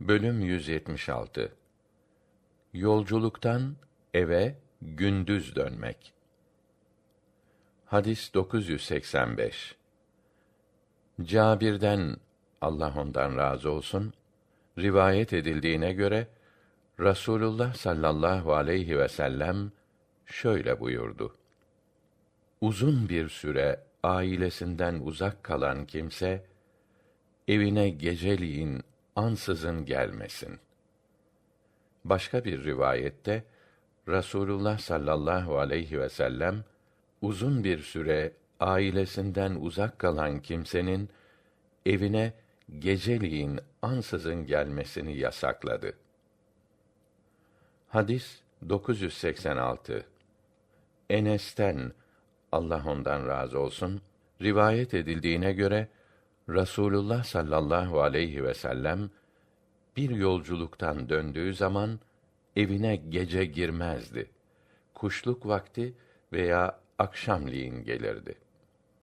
Bölüm 176 Yolculuktan eve gündüz dönmek. Hadis 985 Cabir'den Allah ondan razı olsun rivayet edildiğine göre Rasulullah sallallahu aleyhi ve sellem şöyle buyurdu. Uzun bir süre ailesinden uzak kalan kimse evine geceliğin ansızın gelmesin. Başka bir rivayette Rasulullah sallallahu aleyhi ve sellem uzun bir süre ailesinden uzak kalan kimsenin evine geceliğin ansızın gelmesini yasakladı. Hadis 986 Enes'ten Allah ondan razı olsun rivayet edildiğine göre Rasulullah sallallahu aleyhi ve sellem bir yolculuktan döndüğü zaman evine gece girmezdi. Kuşluk vakti veya akşamleyin gelirdi.